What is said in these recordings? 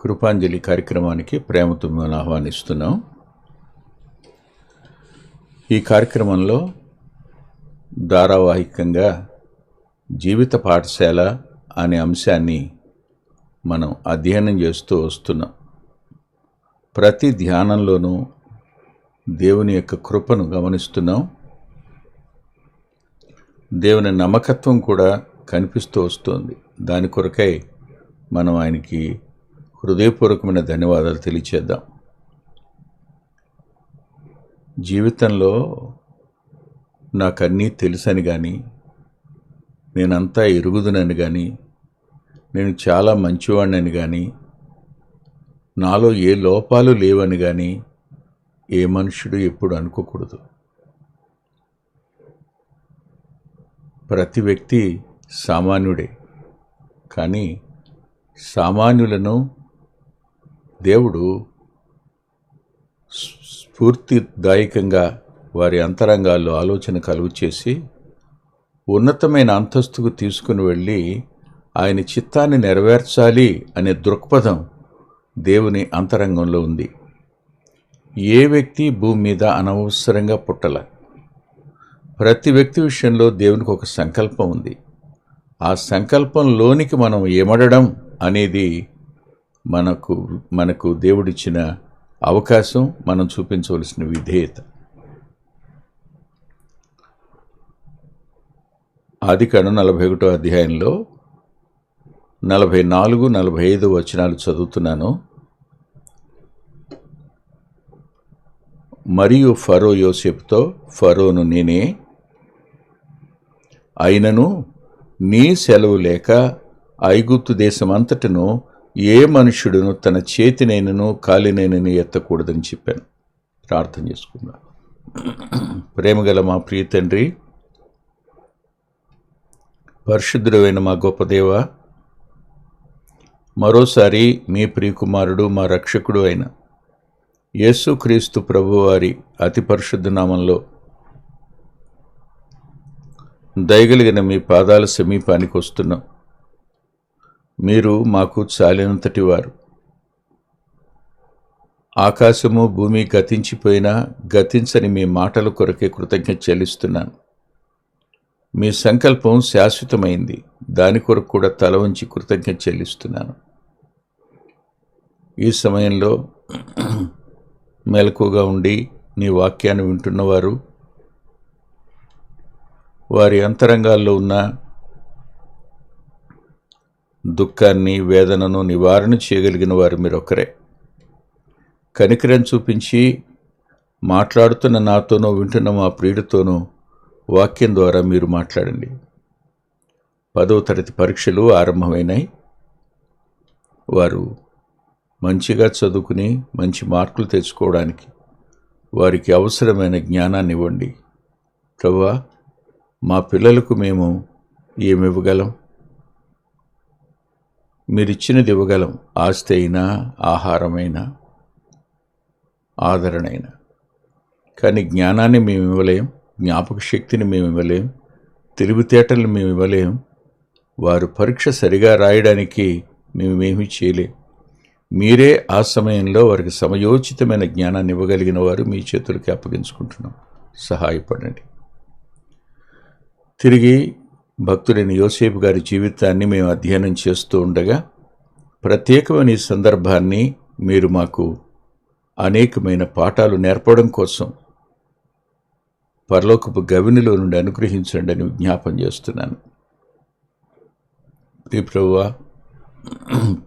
కృపాంజలి కార్యక్రమానికి ప్రేమతో ఆహ్వానిస్తున్నాం. ఈ కార్యక్రమంలో ధారావాహికంగా జీవిత పాఠశాల అనే అంశాన్ని మనం అధ్యయనం చేస్తూ వస్తున్నాం. ప్రతి ధ్యానంలోనూ దేవుని యొక్క కృపను గమనిస్తున్నాం. దేవుని నమ్మకత్వం కూడా కనిపిస్తూ వస్తుంది. దాని కొరకై మనం ఆయనకి హృదయపూర్వకమైన ధన్యవాదాలు తెలియచేద్దాం. జీవితంలో నాకన్నీ తెలుసని కానీ నేనంతా ఎరుగుదునని కానీ నేను చాలా మంచివాడినని కానీ నాలో ఏ లోపాలు లేవని కానీ ఏ మనుషుడు ఎప్పుడు అనుకోకూడదు. ప్రతి వ్యక్తి సామాన్యుడే కానీ సామాన్యులను దేవుడు స్ఫూర్తిదాయకంగా వారి అంతరంగాల్లో ఆలోచన కలుగు చేసి ఉన్నతమైన అంతస్తుకు తీసుకుని వెళ్ళి ఆయన చిత్తాన్ని నెరవేర్చాలి అనే దృక్పథం దేవుని అంతరంగంలో ఉంది. ఏ వ్యక్తి భూమి మీద అనవసరంగా పుట్టల. ప్రతి వ్యక్తి విషయంలో దేవునికి ఒక సంకల్పం ఉంది. ఆ సంకల్పంలోనికి మనం ఎమడడం అనేది మనకు మనకు దేవుడిచ్చిన అవకాశం మనం చూపించవలసిన విధేయత. ఆదికాండం నలభై ఒకటో అధ్యాయంలో నలభై నాలుగు నలభై ఐదు వచనాలు చదువుతున్నాను. మరియు ఫరో యోసేపుతో ఫరోను నేనే. అయినను నీ సెలవు లేక ఐగుప్తు దేశమంతటను ఏ మనుష్యుడును తన చేతినైనను కాలినైనను ఎత్తకూడదని చెప్పాను. ప్రార్థన చేసుకుందాం. ప్రేమగల మా ప్రియ తండ్రి పరిశుద్ధుడైన మా గొప్ప దేవ మరోసారి మీ ప్రియకుమారుడు మా రక్షకుడు అయిన యేసుక్రీస్తు ప్రభువారి అతి పరిశుద్ధ నామంలో దయగలిగిన మీ పాదాల సమీపానికి వస్తున్నాం. మీరు మాకు చాలినంతటి వారు. ఆకాశము భూమి గతించిపోయినా గతించని మీ మాటల కొరకే కృతజ్ఞత చెల్లిస్తున్నాను. మీ సంకల్పం శాశ్వతమైంది. దాని కొరకు కూడా తల ఉంచి కృతజ్ఞత చెల్లిస్తున్నాను. ఈ సమయంలో మెలకుగా ఉండి నీ వాక్యాన్ని వింటున్నవారు వారి అంతరంగాల్లో ఉన్న దుఃఖాన్ని వేదనను నివారణ చేయగలిగిన వారు మీరొక్కరే. కనికరం చూపించి మాట్లాడుతున్న నాతోనో వింటున్న మా ప్రియుడితోనూ వాక్యం ద్వారా మీరు మాట్లాడండి. పదవ తరగతి పరీక్షలు ఆరంభమైనాయి. వారు మంచిగా చదువుకుని మంచి మార్కులు తెచ్చుకోవడానికి వారికి అవసరమైన జ్ఞానాన్ని ఇవ్వండి ప్రభా మా పిల్లలకు మేము ఏమి ఇవ్వగలం? మీరిచ్చినది ఇవ్వగలం. ఆస్తి అయినా ఆహారమైనా ఆదరణైనా. కానీ జ్ఞానాన్ని మేము ఇవ్వలేం జ్ఞాపక శక్తిని మేము ఇవ్వలేం తెలివితేటలను మేము ఇవ్వలేం. వారు పరీక్ష సరిగా రాయడానికి మేమేమీ చేయలేం. మీరే ఆ సమయంలో వారికి సమయోచితమైన జ్ఞానాన్ని ఇవ్వగలిగిన వారు మీ చేతులకి అప్పగించుకుంటున్నాం. సహాయపడండి. తిరిగి భక్తుడైన యోసేపు గారి జీవితాన్ని మేము అధ్యయనం చేస్తూ ఉండగా ప్రత్యేకమైన ఈ సందర్భాన్ని మీరు మాకు అనేకమైన పాఠాలు నేర్పడం కోసం పరలోకపు గవినిలో నుండి అనుగ్రహించండి అని విజ్ఞాపం చేస్తున్నాను. ప్రియ ప్రభువా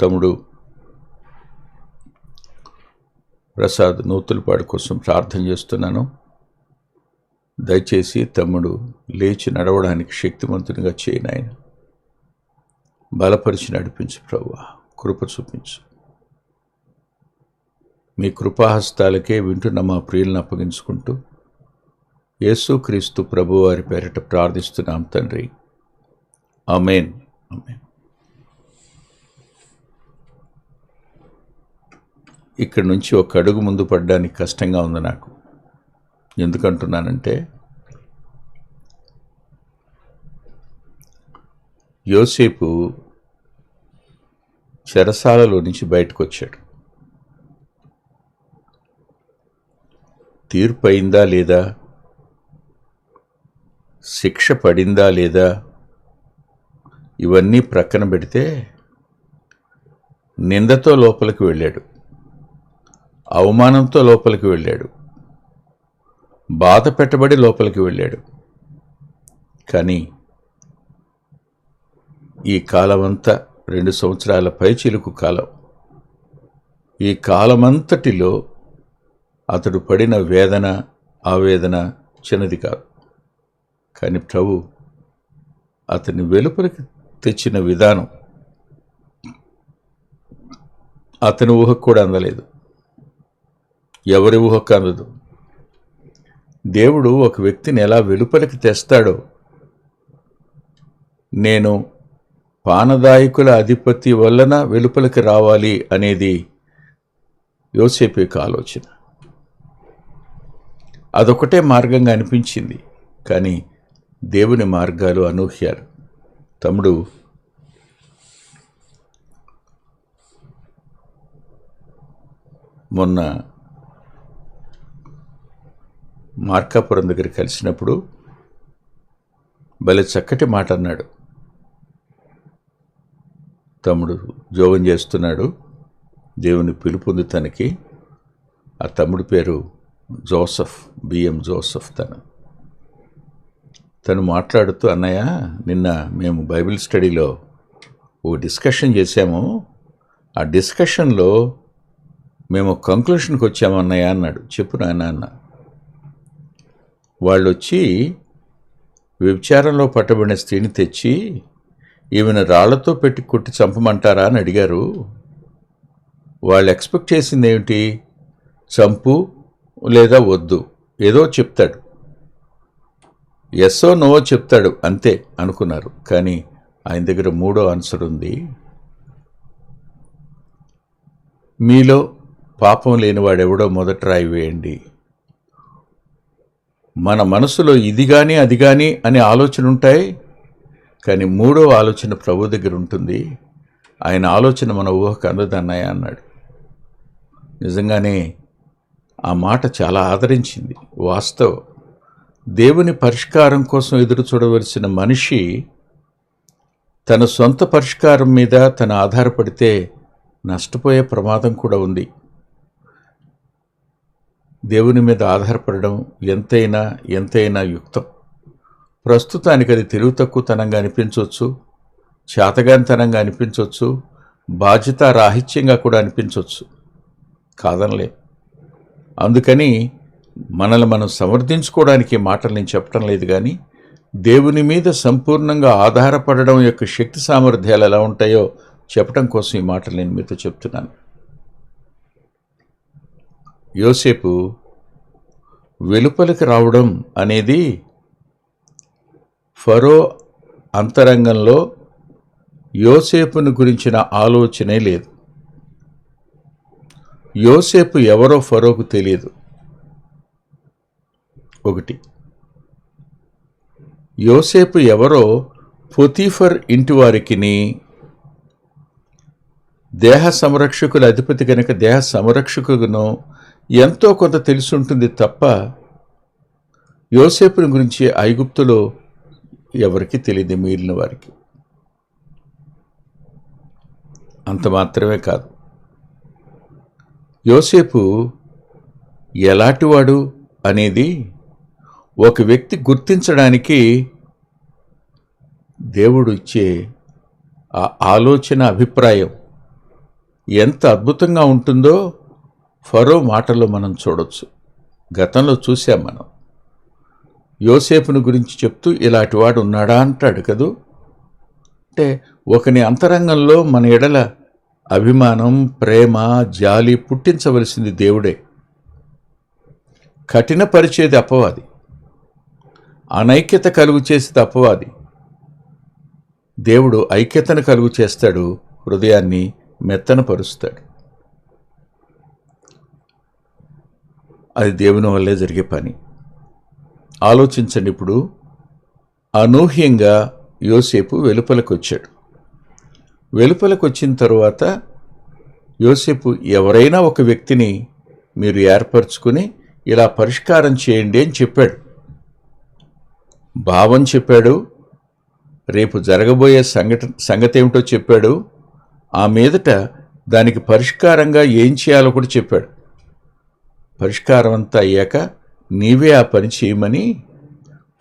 తమ్ముడు ప్రసాద్ నూతులపాడు కోసం ప్రార్థన చేస్తున్నాను. దయచేసి తమ్ముడు లేచి నడవడానికి శక్తివంతునిగా చేయను ఆయన బలపరిచి నడిపించు ప్రభు కృప చూపించు. మీ కృపాహస్తాలకే వింటున్న మా ప్రియులను అప్పగించుకుంటూ యేసుక్రీస్తు ప్రభువారి పేరిట ప్రార్థిస్తున్నాం తండ్రి. అమేన్ అమేన్ ఇక్కడి నుంచి ఒక అడుగు ముందు పడడానికి కష్టంగా ఉంది నాకు. ఎందుకంటున్నానంటే యోసేపు చెరసాలలో నుంచి బయటకు వచ్చాడు తీర్పు అయిందా లేదా? శిక్ష పడిందా లేదా? ఇవన్నీ ప్రక్కన పెడితే నిందతో లోపలికి వెళ్ళాడు. అవమానంతో లోపలికి వెళ్ళాడు. బాధ పెట్టబడి లోపలికి వెళ్ళాడు. కానీ ఈ కాలమంతా రెండు సంవత్సరాల పైచిలుకు కాలం. ఈ కాలమంతటిలో అతడు పడిన వేదన ఆవేదన చిన్నది కాదు. కానీ ప్రభు అతని వెలుపలికి తెచ్చిన విధానం అతని ఊహకు కూడా అందలేదు. ఎవరి ఊహకు అందదు. దేవుడు ఒక వ్యక్తిని ఎలా వెలుపలికి తెస్తాడో. నేను పానదాయకుల అధిపతి వలన వెలుపలికి రావాలి అనేది యోసేపు యొక్క ఆలోచన. అదొకటే మార్గంగా అనిపించింది కానీ దేవుని మార్గాలు అనూహ్యాలు. తమ్ముడు మొన్న మార్కాపురం దగ్గర కలిసినప్పుడు భలే చక్కటి మాట అన్నాడు. తమ్ముడు జోగం చేస్తున్నాడు. దేవుని పిలుపుంది తనకి. ఆ తమ్ముడి పేరు జోసఫ్ బిఎం జోసఫ్ తను. తను మాట్లాడుతూ అన్నయ్య నిన్న మేము బైబిల్ స్టడీలో ఓ డిస్కషన్ చేశాము. ఆ డిస్కషన్లో మేము కంక్లూషన్కి వచ్చాము అన్నయ్య అన్నాడు. చెప్పు నాన్న అన్నా. వాళ్ళు వచ్చి వ్యభిచారంలో పట్టబడిన స్త్రీని తెచ్చి ఈమెను రాళ్ళతో పెట్టి కొట్టి చంపమంటారా అని అడిగారు. వాళ్ళు ఎక్స్పెక్ట్ చేసింది ఏమిటి చంపు లేదా వద్దు? ఏదో చెప్తాడు. ఎస్సో నో చెప్తాడు అంతే అనుకున్నారు. కానీ ఆయన దగ్గర మూడో ఆన్సర్ ఉంది. మీలో పాపం లేనివాడెవడో మొదట రాయి వేయండి మన మనసులో ఇది కానీ అది కానీ అనే ఆలోచన ఉంటాయి. కానీ మూడో ఆలోచన ప్రభు దగ్గర ఉంటుంది. ఆయన ఆలోచన మన ఊహకు అందదన్నయ్య అన్నాడు. నిజంగానే ఆ మాట చాలా ఆదరించింది. వాస్తవం. దేవుని పరిష్కారం కోసం ఎదురు చూడవలసిన మనిషి తన సొంత పరిష్కారం మీద తన ఆధారపడితే నష్టపోయే ప్రమాదం కూడా ఉంది. దేవుని మీద ఆధారపడడం ఎంతైనా ఎంతైనా యుక్తం. ప్రస్తుతానికి అది తెలివి తక్కువతనంగా అనిపించవచ్చు చేతగానితనంగా అనిపించవచ్చు బాధ్యత రాహిత్యంగా కూడా అనిపించవచ్చు. కాదనలే. అందుకని మనల్ని మనం సమర్థించుకోవడానికి మాటలు నేను చెప్పడం లేదు కానీ దేవుని మీద సంపూర్ణంగా ఆధారపడడం యొక్క శక్తి సామర్థ్యాలు ఎలా ఉంటాయో చెప్పడం కోసం ఈ మాటలు నేను మీతో చెప్తున్నాను. యోసేపు వెలుపలికి రావడం అనేది ఫరో అంతరంగంలో యోసేపును గురించిన ఆలోచనే లేదు. యోసేపు ఎవరో ఫరోకు తెలియదు. ఒకటి. యోసేపు ఎవరో పొతీఫర్ ఇంటి వారికిని దేహ సంరక్షకుల అధిపతి కనుక దేహ సంరక్షకును ఎంతో కొంత తెలిసి ఉంటుంది తప్ప యోసేపుని గురించి ఐగుప్తులో ఎవరికి తెలియదు మిగిలిన వారికి. అంత మాత్రమే కాదు. యోసేపు ఎలాంటివాడు అనేది ఒక వ్యక్తి గుర్తించడానికి దేవుడు ఇచ్చే ఆ ఆలోచన అభిప్రాయం ఎంత అద్భుతంగా ఉంటుందో ఫరో మాటల్లో మనం చూడొచ్చు. గతంలో చూసాం మనం. యోసేపును గురించి చెప్తూ ఇలాంటివాడు ఉన్నాడా అంటాడు కదూ? అంటే ఒకని అంతరంగంలో మన ఎడల అభిమానం ప్రేమ జాలి పుట్టించవలసింది దేవుడే. కఠినపరిచేది అపవాది. అనైక్యత కలుగు చేసేది అపవాది. దేవుడు ఐక్యతను కలుగు చేస్తాడు హృదయాన్ని మెత్తనపరుస్తాడు. అది దేవుని వల్లే జరిగే పని. ఆలోచించండి ఇప్పుడు. అనూహ్యంగా యోసేపు వెలుపలకు వచ్చాడు వెలుపలకు వచ్చిన తరువాత యోసేపు ఎవరైనా ఒక వ్యక్తిని మీరు ఏర్పరచుకుని ఇలా పరిష్కారం చేయండి అని చెప్పాడు. భావం చెప్పాడు. రేపు జరగబోయే సంఘట సంగతి ఏమిటో చెప్పాడు. ఆ మీదట దానికి పరిష్కారంగా ఏం చేయాలో కూడా చెప్పాడు. పరిష్కారం అంతా అయ్యాక నీవే ఆ పని చేయమని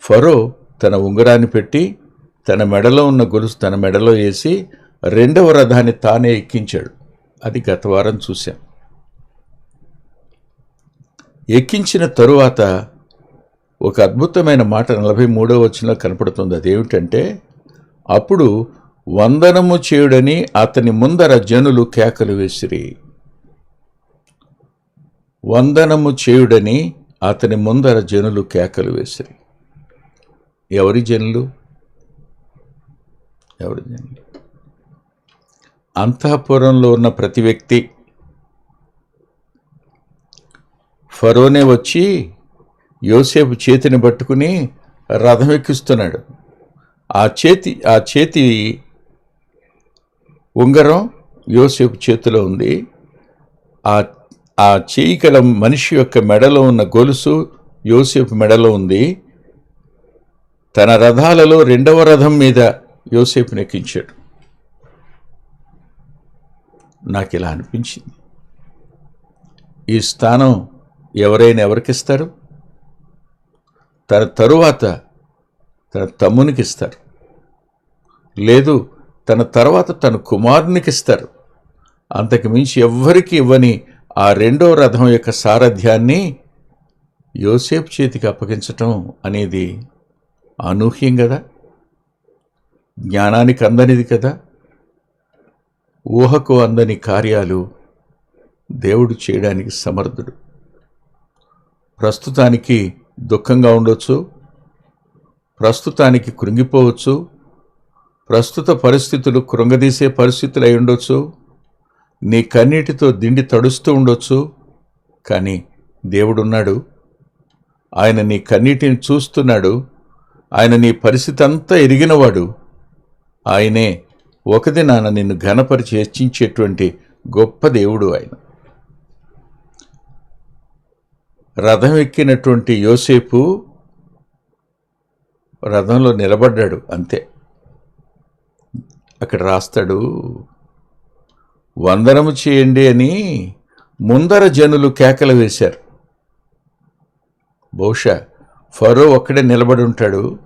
ఫరో తన ఉంగరాన్ని పెట్టి తన మెడలో ఉన్న గొలుసు తన మెడలో వేసి రెండవ రథాన్ని తానే ఎక్కించాడు. అది గత వారం చూశాం. ఎక్కించిన తరువాత ఒక అద్భుతమైన మాట నలభై మూడో వచ్చిన కనపడుతుంది. అదేమిటంటే అప్పుడు వందనము చేయుడని అతని ముందర జనులు కేకలు వేసిరి. వందనము చేయుడని అతని ముందర జనులు కేకలు వేసిరి. ఎవరి జనులు? ఎవరి జనులు? అంతఃపురంలో ఉన్న ప్రతి వ్యక్తి ఫరోనే వచ్చి యోసేపు చేతిని పట్టుకుని రథం ఎక్కిస్తున్నాడు. ఆ చేతి ఆ చేతి ఉంగరం యోసేపు చేతిలో ఉంది. ఆ ఆ చేయి మనిషి యొక్క మెడలో ఉన్న గొలుసు యోసేపు మెడలో ఉంది. తన రథాలలో రెండవ రథం మీద యోసేపు నెక్కించాడు నాకు ఇలా అనిపించింది. ఈ స్థానం ఎవరైనా ఎవరికిస్తారు తన తరువాత తన తమ్మునికి ఇస్తారు. లేదు తన తర్వాత తన కుమారునికి ఇస్తారు. అంతకు మించి ఎవ్వరికి ఇవ్వని ఆ రెండో రథం యొక్క సారథ్యాన్ని యోసేపు చేతికి అప్పగించటం అనేది అనూహ్యం కదా జ్ఞానానికి అందనిది కదా? ఊహకు అందని కార్యాలు దేవుడు చేయడానికి సమర్థుడు. ప్రస్తుతానికి దుఃఖంగా ఉండొచ్చు ప్రస్తుతానికి కృంగిపోవచ్చు ప్రస్తుత పరిస్థితులు కృంగదీసే పరిస్థితులు అయి ఉండొచ్చు నీ కన్నీటితో దిండి తడుస్తూ ఉండొచ్చు కానీ దేవుడున్నాడు. ఆయన నీ కన్నీటిని చూస్తున్నాడు. ఆయన నీ పరిస్థితి అంతా ఎరిగినవాడు. ఆయనే ఒకదినాన నిన్ను ఘనపరిచి హెచ్చించేటువంటి గొప్ప దేవుడు ఆయన. రథం ఎక్కినటువంటి యోసేపు రథంలో నిలబడ్డాడు అంతే. అక్కడ రాస్తాడు వందనము చేయండి అని ముందర జనులు కేకలు వేశారు. బహుశా ఫరో ఒక్కడే నిలబడి ఉంటాడు.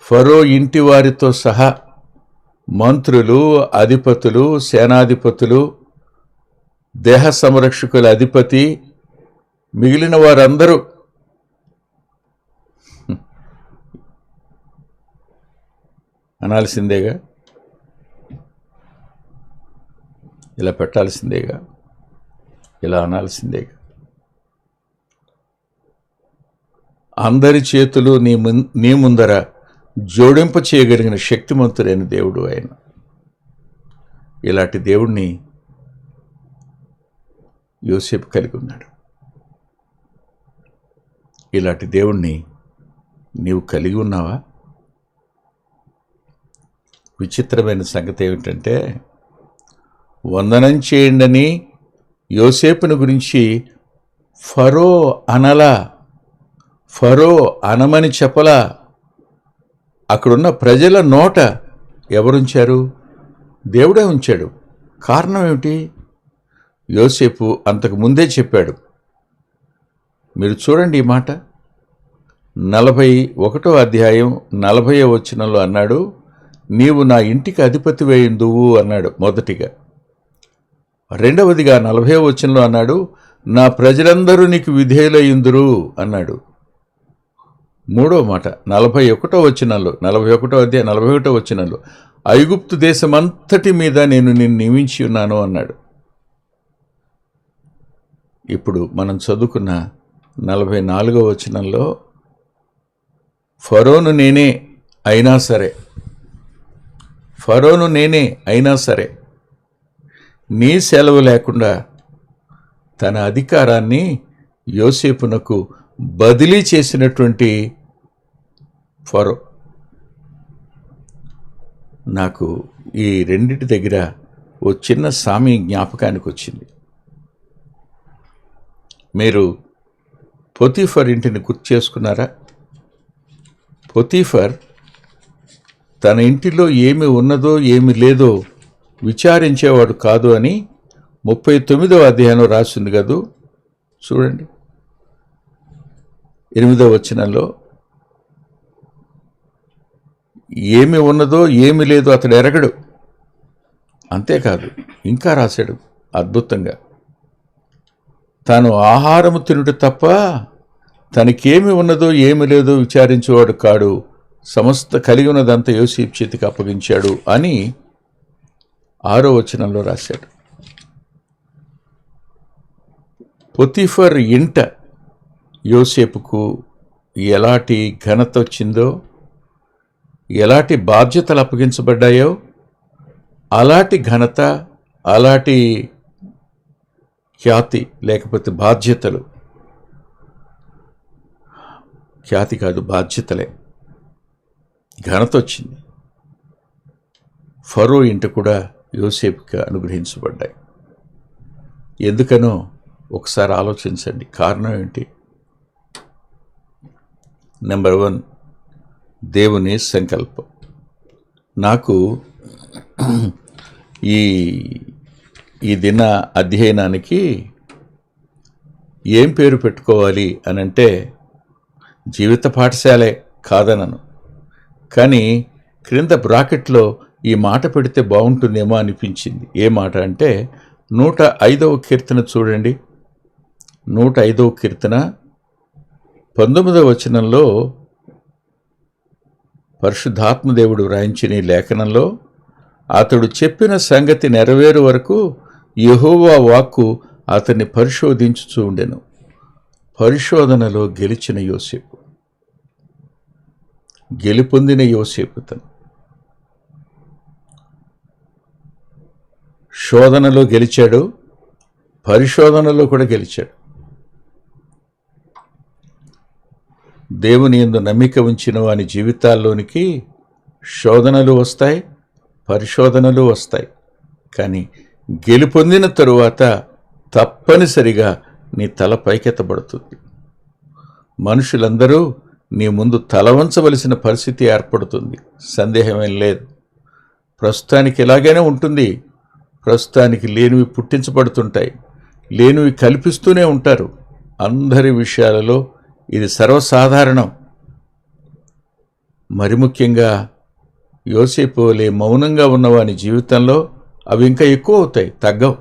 ఫరో ఇంటి వారితో సహా మంత్రులు అధిపతులు సేనాధిపతులు దేహ సంరక్షకుల అధిపతి మిగిలిన వారందరూ అనాల్సిందేగా? ఇలా పెట్టాల్సిందేగా. ఇలా అనాల్సిందేగా. అందరి చేతులు నీ ముం నీ ముందర జోడింప చేయగలిగిన శక్తిమంతుడైన దేవుడు ఆయన. ఇలాంటి దేవుణ్ణి యోసేపు కలిగి ఉన్నాడు. ఇలాంటి దేవుణ్ణి నీవు కలిగి ఉన్నావా? విచిత్రమైన సంగతి ఏమిటంటే వందనం చేయండని యోసేపుని గురించి ఫరో అనలా ఫరో అనమని చెప్పలా. అక్కడున్న ప్రజల నోట ఎవరుంచారు? దేవుడే ఉంచాడు. కారణం ఏమిటి? యోసేపు అంతకు ముందే చెప్పాడు. మీరు చూడండి ఈ మాట. నలభై ఒకటో అధ్యాయం నలభై వచనంలో అన్నాడు నీవు నా ఇంటికి అధిపతి వేయిందువు అన్నాడు మొదటిగా. రెండవదిగా నలభై వచనంలో అన్నాడు నా ప్రజలందరూ నీకు విధేయులయ్యుందురు అన్నాడు. మూడో మాట నలభై ఒకటో వచనంలో నలభై ఒకటో అధ్యాయ నలభై ఒకటో వచనంలో ఐగుప్తు దేశమంతటి మీద నేను నిన్ను నియమించి ఉన్నాను అన్నాడు. ఇప్పుడు మనం చదువుకున్న నలభై నాలుగో వచనంలో ఫరోను నేనే అయినా సరే ఫరోను నేనే అయినా సరే నీ సెలవు లేకుండా తన అధికారాన్ని యోసేపునకు బదిలీ చేసినటువంటి ఫరో. నాకు ఈ రెండింటి దగ్గర ఓ చిన్న సామి జ్ఞాపకానికి వచ్చింది. మీరు పొతీఫర్ ఇంటిని గుర్తు చేసుకున్నారా? పొతీఫర్ తన ఇంటిలో ఏమి ఉన్నదో ఏమి లేదో విచారించేవాడు కాదు అని ముప్పై తొమ్మిదవ అధ్యాయం రాసింది కదూ. చూడండి. ఎనిమిదవ వచనంలో ఏమి ఉన్నదో ఏమి లేదో అతడు ఎరగడు. అంతేకాదు ఇంకా రాశాడు అద్భుతంగా. తాను ఆహారము తినుట తప్ప తనకేమి ఉన్నదో ఏమి లేదో విచారించేవాడు కాడు. సమస్త కలిగి ఉన్నదంతా యోసేపు చేతికి అప్పగించాడు అని ఆరో వచనంలో రాశాడు. పొతిఫర్ ఇంట యోసేపుకు ఎలాంటి ఘనత వచ్చిందో ఎలాంటి బాధ్యతలు అప్పగించబడ్డాయో అలాంటి ఘనత అలాంటి ఖ్యాతి లేకపోతే బాధ్యతలు. ఖ్యాతి కాదు బాధ్యతలే. ఘనత వచ్చింది. ఫరో ఇంట కూడా యోసేపుకి అనుగ్రహించబడ్డాయి. ఎందుకనో ఒకసారి ఆలోచించండి. కారణం ఏంటి? నెంబర్ వన్ దేవుని సంకల్పం. నాకు ఈ ఈ దిన అధ్యయనానికి ఏం పేరు పెట్టుకోవాలి అని అంటే జీవిత పాఠశాలే కాదనను. కానీ క్రింద బ్రాకెట్లో ఈ మాట పెడితే బాగుంటుందేమో అనిపించింది. ఏ మాట అంటే నూట ఐదవ కీర్తన చూడండి. నూట ఐదవ కీర్తన పంతొమ్మిదవ వచనంలో పరిశుద్ధాత్మదేవుడు వ్రాయించిన ఈ లేఖనంలో అతడు చెప్పిన సంగతి నెరవేరు వరకు యెహోవా వాక్కు అతన్ని పరిశోధించుచూ ఉండెను. పరిశోధనలో గెలిచిన యోసేపు గెలుపొందిన యోసేపు తను. శోధనలో గెలిచాడు పరిశోధనలో కూడా గెలిచాడు. దేవుని ఎందు నమ్మిక ఉంచిన వాని జీవితాల్లోనికి శోధనలు వస్తాయి పరిశోధనలు వస్తాయి. కానీ గెలుపొందిన తరువాత తప్పనిసరిగా నీ తల పైకెత్తబడుతుంది. మనుషులందరూ నీ ముందు తల వంచవలసిన పరిస్థితి ఏర్పడుతుంది. సందేహమేం లేదు. ప్రస్తుతానికి ఇలాగైనా ఉంటుంది. ప్రస్తుతానికి లేనివి పుట్టించబడుతుంటాయి లేనివి కల్పిస్తూనే ఉంటారు. అందరి విషయాలలో ఇది సర్వసాధారణం. మరి ముఖ్యంగా యోసేపు వలె మౌనంగా ఉన్నవాని జీవితంలో అవి ఇంకా ఎక్కువ అవుతాయి తగ్గవు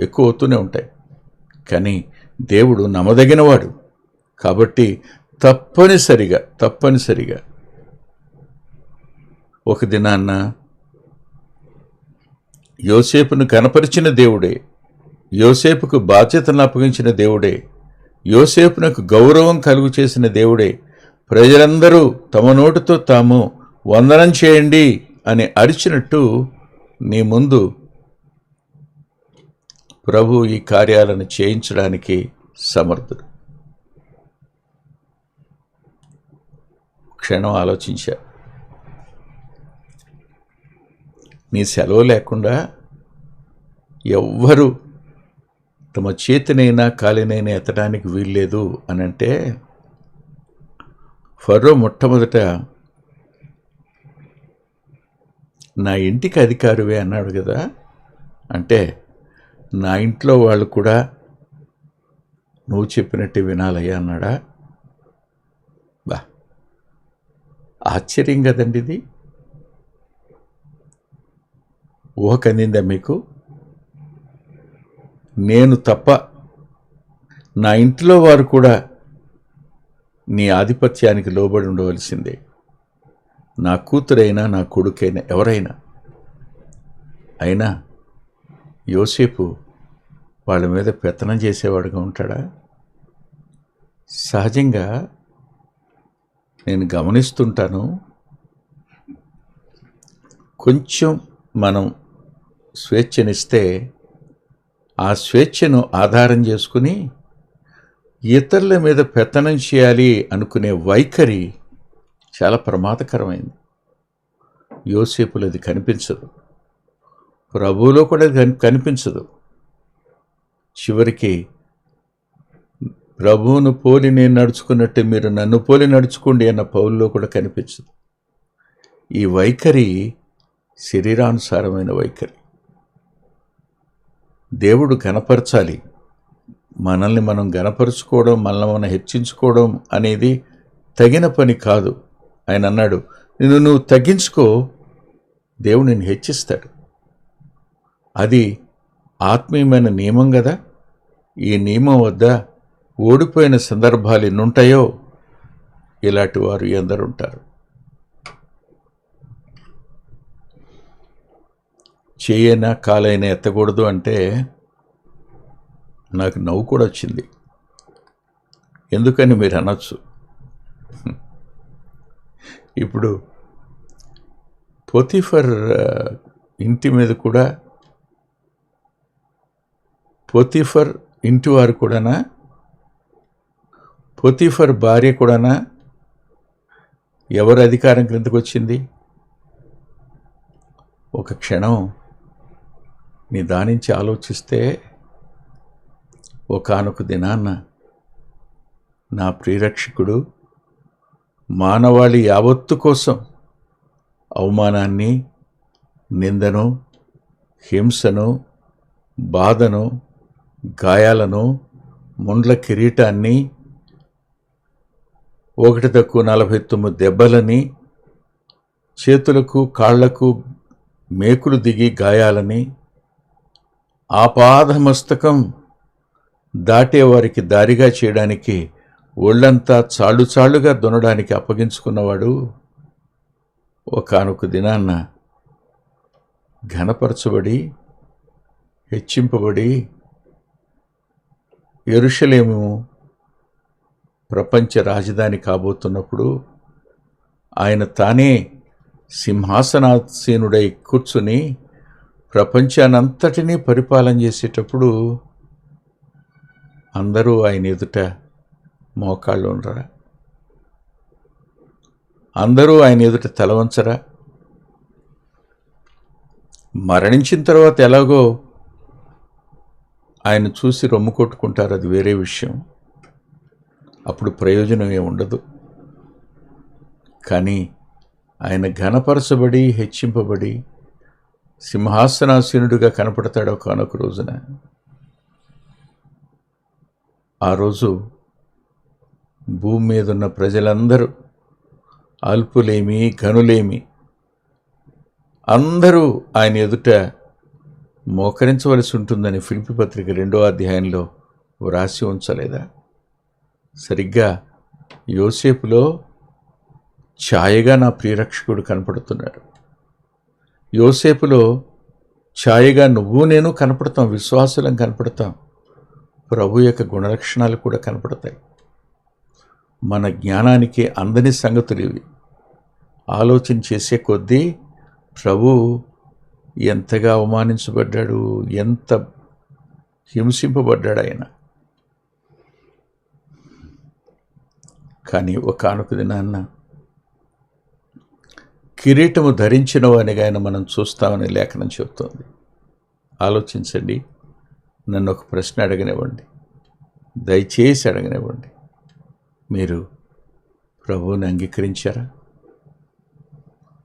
ఎక్కువ అవుతూనే ఉంటాయి. కానీ దేవుడు నమ్మదగినవాడు. కాబట్టి తప్పనిసరిగా తప్పనిసరిగా ఒక దినాన్న యోసేపును కనపరిచిన దేవుడే యోసేపుకు బాధ్యతను అప్పగించిన దేవుడే యోసేపునకు గౌరవం కలుగు చేసిన దేవుడే ప్రజలందరూ తమ నోటితో తాము వందనం చేయండి అని అరిచినట్టు నీ ముందు ప్రభు ఈ కార్యాలను చేయించడానికి సమర్థుడు. క్షణం ఆలోచించా. నీ సెలవు లేకుండా ఎవ్వరు తమ చేతినైనా కాలినైనా ఎత్తడానికి వీల్లేదు అని అంటే ఫరో మొట్టమొదట నా ఇంటికి అధికారివే అన్నాడు కదా. అంటే నా ఇంట్లో వాళ్ళు కూడా నువ్వు చెప్పినట్టు వినాలయ్యా అన్నాడా. బా ఆశ్చర్యం కదండి ఇది. ఊహ కందిందా మీకు? నేను తప్ప నా ఇంట్లో వారు కూడా నీ ఆధిపత్యానికి లోబడి ఉండవలసిందే. నా కూతురైనా నా కొడుకైనా ఎవరైనా. అయినా యోసేపు వాళ్ళ మీద పెత్తనం చేసేవాడుగా ఉంటాడా? సహజంగా నేను గమనిస్తుంటాను. కొంచెం మనం స్వేచ్ఛనిస్తే ఆ స్వేచ్ఛను ఆధారం చేసుకుని ఇతరుల మీద పెత్తనం చేయాలి అనుకునే వైఖరి చాలా ప్రమాదకరమైంది. యోసేపులు అది కనిపించదు. ప్రభువులో కూడా అది కనిపించదు. చివరికి ప్రభువును పోలి నేను నడుచుకున్నట్టు మీరు నన్ను పోలి నడుచుకోండి అన్న పౌల్లో కూడా కనిపించదు. ఈ వైఖరి శరీరానుసారమైన వైఖరి. దేవుడు గనపరచాలి మనల్ని మనం గనపరుచుకోవడం మనల్ని మనం హెచ్చించుకోవడం అనేది తగిన పని కాదు. ఆయన అన్నాడు నిన్ను నువ్వు తగ్గించుకో దేవుడు నిన్ను హెచ్చిస్తాడు. అది ఆత్మీయమైన నియమం కదా. ఈ నియమం వద్ద ఓడిపోయిన సందర్భాలు ఎన్నుంటాయో ఇలాంటి వారు ఎందరుంటారు. చేయైనా కాలైనా ఎత్తకూడదు అంటే నాకు నవ్వు కూడా వచ్చింది. ఎందుకని మీరు అనొచ్చు? ఇప్పుడు పోతిఫర్ ఇంటి మీద కూడా పోతిఫర్ ఇంటి వారు కూడానా? పోతిఫర్ భార్య కూడానా? ఎవరి అధికారం క్రిందకు వచ్చింది ఒక క్షణం నిదానించి ఆలోచిస్తే ఒకనొక దినాన్న నా ప్రియరక్షకుడు మానవాళి యావత్తు కోసం అవమానాన్ని నిందను హింసను బాధను గాయాలను ముండ్ల కిరీటాన్ని ఒకటి తక్కువ నలభై తొమ్మిది దెబ్బలని చేతులకు కాళ్ళకు మేకులు దిగి గాయాలని ఆపాదమస్తకం దాటే వారికి దారిగా చేయడానికి ఒళ్ళంతా చాళ్ళు చాళ్ళుగా దున్నడానికి అప్పగించుకున్నవాడు ఒకనొక దినాన్న ఘనపరచబడి హెచ్చింపబడి ఎరుషలేము ప్రపంచ రాజధాని కాబోతున్నప్పుడు ఆయన తానే సింహాసనాసీనుడై కూర్చుని ప్రపంచానంతటినీ పరిపాలన చేసేటప్పుడు అందరూ ఆయన ఎదుట మోకాళ్ళు ఉండరా? అందరూ ఆయన ఎదుట తలవంచరా మరణించిన తర్వాత ఎలాగో ఆయన చూసి రొమ్ము కొట్టుకుంటారు అది వేరే విషయం. అప్పుడు ప్రయోజనం ఏమి ఉండదు. కానీ ఆయన ఘనపరచబడి హెచ్చింపబడి సింహాసనాసీనుడిగా కనపడతాడు ఒకనొక రోజున. ఆ రోజు భూమి మీద ఉన్న ప్రజలందరూ అల్పులేమి ఘనులేమి అందరూ ఆయన ఎదుట మోకరించవలసి ఉంటుందని ఫిలిపి పత్రిక రెండో అధ్యాయంలో వ్రాసి ఉంచలేదా? సరిగ్గా యోసేపులో ఛాయగా నా ప్రియరక్షకుడు కనపడుతున్నాడు. యోసేపులో ఛాయగా నువ్వు నేను కనపడతాం విశ్వాసులం కనపడతాం. ప్రభు యొక్క గుణలక్షణాలు కూడా కనపడతాయి. మన జ్ఞానానికి అందని సంగతులు ఇవి. ఆలోచన చేసే కొద్దీ ప్రభు ఎంతగా అవమానించబడ్డాడు ఎంత హింసింపబడ్డాడు ఆయన. కానీ ఒకనొక దినాన్న కిరీటము ధరించిన వానిగా ఆయన మనం చూస్తామని లేఖనం చెబుతోంది. ఆలోచించండి. నన్ను ఒక ప్రశ్న అడగనివ్వండి. దయచేసి అడగనివ్వండి. మీరు ప్రభువుని అంగీకరించారా?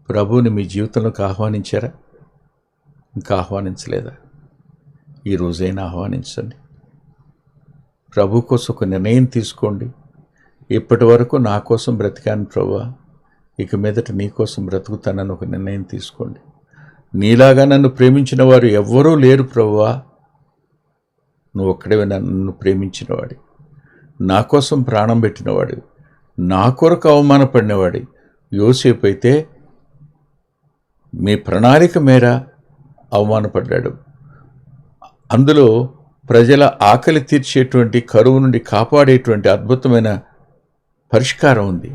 ప్రభువుని మీ జీవితంలోకి ఆహ్వానించారా? ఇంకా ఆహ్వానించలేదా? ఈ రోజైనా ఆహ్వానించండి. ప్రభు కోసం ఒక నిర్ణయం తీసుకోండి. ఇప్పటి వరకు నా కోసం బ్రతికాను ప్రభువా ఇక మీదట నీ కోసం బ్రతుకుతానని ఒక నిర్ణయం తీసుకోండి. నీలాగా నన్ను ప్రేమించిన వారు ఎవ్వరూ లేరు ప్రభువా నువ్వు ఒక్కడే నన్ను ప్రేమించినవాడి. నా కోసం ప్రాణం పెట్టినవాడు. నా కొరకు అవమానపడినవాడి. యోసేపు అయితే మీ ప్రణాళిక మేర అవమానపడ్డాడు. అందులో ప్రజల ఆకలి తీర్చేటువంటి కరువు నుండి కాపాడేటువంటి అద్భుతమైన పరిష్కారం ఉంది.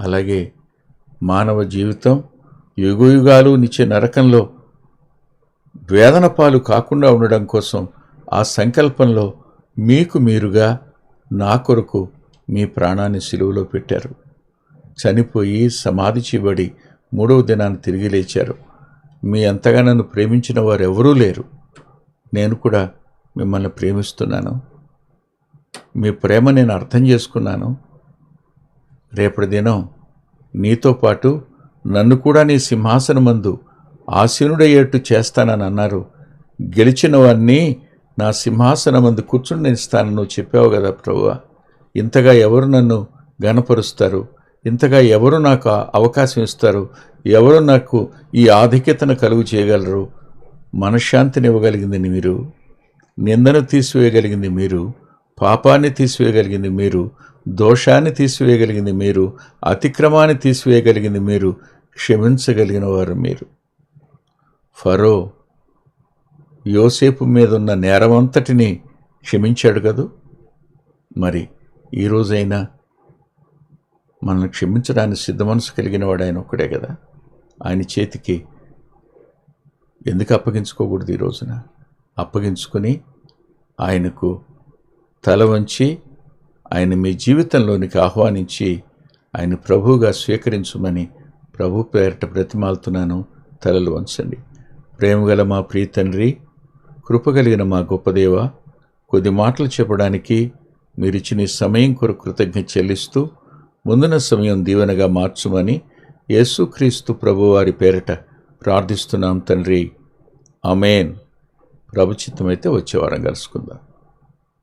అలాగే మానవ జీవితం యుగయుగాలు నిచ్చే నరకంలో వేదన పాలు కాకుండా ఉండడం కోసం ఆ సంకల్పంలో మీకు మీరుగా నా కొరకు మీ ప్రాణాన్ని సిలువలో పెట్టారు. చనిపోయి సమాధి చేయబడి మూడవ దినాన్ని తిరిగి లేచారు. మీ అంతగా నన్ను ప్రేమించిన వారు ఎవరూ లేరు. నేను కూడా మిమ్మల్ని ప్రేమిస్తున్నాను. మీ ప్రేమ నేను అర్థం చేసుకున్నాను. రేపటి దినం నీతో పాటు నన్ను కూడా నీ సింహాసనమందు ఆసీనుడయ్యేట్టు చేస్తానని అన్నారు. గెలిచిన వారిని నా సింహాసనమందు కూర్చుని నువ్వు చెప్పావు కదా ప్రభువ ఇంతగా ఎవరు నన్ను గనపరుస్తారు ఇంతగా ఎవరు నాకు అవకాశం ఇస్తారు? ఎవరు నాకు ఈ ఆధిక్యతను కలుగు చేయగలరు? మనశ్శాంతిని ఇవ్వగలిగింది మీరు. నిందను తీసివేయగలిగింది మీరు. పాపాన్ని తీసివేయగలిగింది మీరు. దోషాన్ని తీసివేయగలిగింది మీరు అతిక్రమాన్ని తీసివేయగలిగింది మీరు క్షమించగలిగిన వారు మీరు. ఫరో యోసేపు మీద ఉన్న నేరమంతటిని క్షమించాడు కదూ? మరి ఈ రోజైనా మనల్ని క్షమించడానికి సిద్ధ మనసు కలిగిన వాడు ఆయన ఒక్కడే కదా? ఆయన చేతికి ఎందుకు అప్పగించుకోకూడదు ఈ రోజున? అప్పగించుకొని ఆయనకు తల వంచి ఆయన మీ జీవితంలోనికి ఆహ్వానించి ఆయన ప్రభువుగా స్వీకరించమని ప్రభు పేరట బ్రతిమాలుతున్నాను తలలు వంచండి. ప్రేమగల మా ప్రియ తండ్రి కృపగలిగిన మా గొప్పదేవ కొద్ది మాటలు చెప్పడానికి మీరిచ్చిన ఈ సమయం కొరకు కృతజ్ఞత చెల్లిస్తూ ముందున సమయం దీవెనగా మార్చుమని యేసుక్రీస్తు ప్రభువారి పేరట ప్రార్థిస్తున్నాం తండ్రి. అమేన్ ప్రభుచిత్తమైతే వచ్చే వారం కలుసుకుందాం.